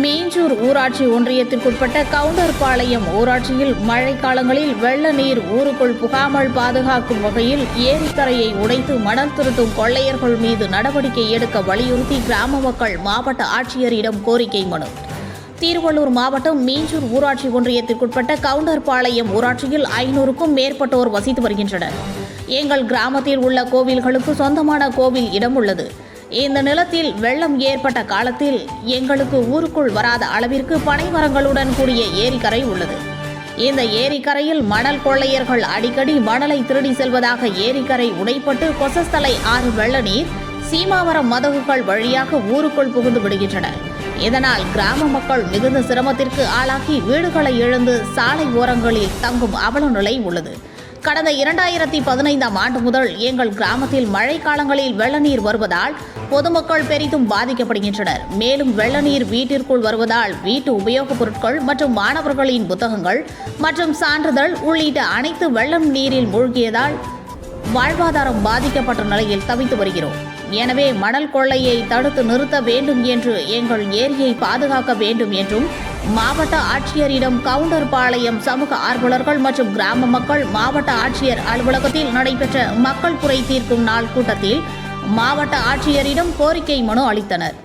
மீஞ்சூர் ஊராட்சி ஒன்றியத்திற்குட்பட்ட கவுண்டர்பாளையம் ஊராட்சியில் மழைக்காலங்களில் வெள்ள நீர் ஊருக்குள் புகாமல் பாதுகாக்கும் வகையில் ஏரிக்கரையை உடைத்து மணல் திருத்தும் கொள்ளையர்கள் மீது நடவடிக்கை எடுக்க வலியுறுத்தி கிராம மக்கள் மாவட்ட ஆட்சியரிடம் கோரிக்கை மனு. திருவள்ளூர் மாவட்டம் மீஞ்சூர் ஊராட்சி ஒன்றியத்திற்குட்பட்ட கவுண்டர்பாளையம் ஊராட்சியில் ஐநூறுக்கும் மேற்பட்டோர் வசித்து வருகின்றனர். எங்கள் கிராமத்தில் உள்ள கோவில்களுக்கு சொந்தமான கோவில் இடம் உள்ளது. இந்த நிலத்தில் வெள்ளம் ஏற்பட்ட காலத்தில் எங்களுக்கு ஊருக்குள் வராத அளவிற்கு பனைமரங்களுடன் கூடிய ஏரிக்கரை உள்ளது. இந்த ஏரிக்கரையில் மணல் கொள்ளையர்கள் அடிக்கடி மணலை திருடி செல்வதாக ஏரிக்கரை உடைப்பட்டு கொசஸ்தலை ஆறு வெள்ள நீர் சீமாவரம் மதகுகள் வழியாக ஊருக்குள் புகுந்து விடுகின்றன. இதனால் கிராம மக்கள் மிகுந்த சிரமத்திற்கு ஆளாகி வீடுகளை இழந்து சாலை ஓரங்களில் தங்கும் அவல நிலை உள்ளது. கடந்த இரண்டாயிரத்தி பதினைந்தாம் ஆண்டு முதல் எங்கள் கிராமத்தில் மழைக்காலங்களில் வெள்ளநீர் வருவதால் பொதுமக்கள் பெரிதும் பாதிக்கப்படுகின்றனர். மேலும் வெள்ளநீர் வீட்டிற்குள் வருவதால் வீட்டு உபயோகப் பொருட்கள் மற்றும் மாணவர்களின் புத்தகங்கள் மற்றும் சான்றிதழ் உள்ளிட்ட அனைத்து வெள்ளம் நீரில் மூழ்கியதால் வாழ்வாதாரம் பாதிக்கப்பட்ட நிலையில் தவித்து வருகிறோம். எனவே மணல் கொள்ளையை தடுத்து நிறுத்த வேண்டும் என்று எங்கள் ஏரியை பாதுகாக்க வேண்டும் என்றும் மாவட்ட ஆட்சியரிடம் கவுண்டர் பாளையம் சமூக ஆர்வலர்கள் மற்றும் கிராம மக்கள் மாவட்ட ஆட்சியர் அலுவலகத்தில் நடைபெற்ற மக்கள் குறை தீர்க்கும் நாள் கூட்டத்தில் மாவட்ட ஆட்சியரிடம் கோரிக்கை மனு அளித்தனர்.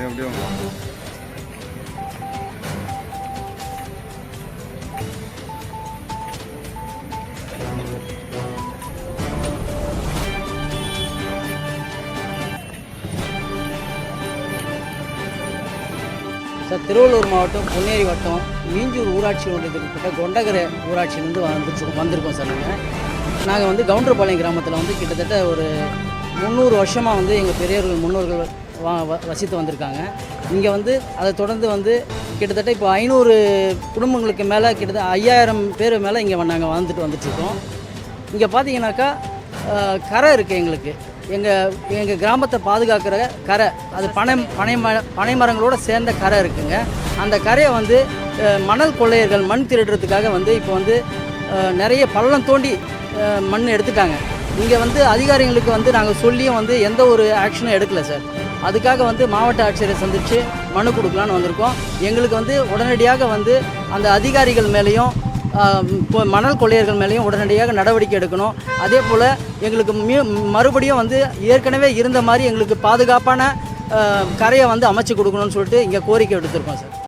ஏன் சார் திருவள்ளூர் மாவட்டம் பொன்னேரி வட்டம் மீஞ்சூர் ஊராட்சி ஒன்றியத்திற்குட்பட்ட கொண்டகரை ஊராட்சியிலேருந்து வந்துச்சு வந்திருக்கோம் சார் நாங்கள் நாங்கள் வந்து கவுண்டர்பாளையம் கிராமத்தில் வந்து கிட்டத்தட்ட ஒரு முந்நூறு வருஷமாக வந்து எங்கள் பெரியவர்கள் முன்னோர்கள் வா வ- வசித்து வந்திருக்காங்க. இங்கே வந்து அதை தொடர்ந்து வந்து கிட்டத்தட்ட இப்போ ஐநூறு குடும்பங்களுக்கு மேலே கிட்டத்தட்ட ஐயாயிரம் பேர் மேலே இங்கே நாங்கள் வாழ்ந்துட்டு வந்துட்டுருக்கோம் இங்கே பார்த்தீங்கன்னாக்கா கரை இருக்குது எங்களுக்கு. எங்கள் எங்கள் கிராமத்தை பாதுகாக்கிற கரை அது பனை பனை ம பனை மரங்களோட சேர்ந்த கரை இருக்குங்க. அந்த கரையை வந்து மணல் கொள்ளையர்கள் மண் திருடுறதுக்காக வந்து இப்போ வந்து நிறைய பள்ளம் தோண்டி மண் எடுத்துட்டாங்க. இங்கே வந்து அதிகாரிகளுக்கு வந்து நாங்கள் சொல்லியும் வந்து எந்த ஒரு ஆக்ஷனும் எடுக்கலை சார். அதுக்காக வந்து மாவட்ட ஆட்சியரை சந்தித்து மனு கொடுக்கலான்னு வந்திருக்கோம். எங்களுக்கு வந்து உடனடியாக வந்து அந்த அதிகாரிகள் மேலேயும் மணல் கொள்ளையர்கள் மேலேயும் உடனடியாக நடவடிக்கை எடுக்கணும். அதே போல் எங்களுக்கு மியூ மறுபடியும் வந்து ஏற்கனவே இருந்த மாதிரி எங்களுக்கு பாதுகாப்பான கரையை வந்து அமைச்சு கொடுக்கணும்னு சொல்லிட்டு இங்கே கோரிக்கை எடுத்திருக்கோம் சார்.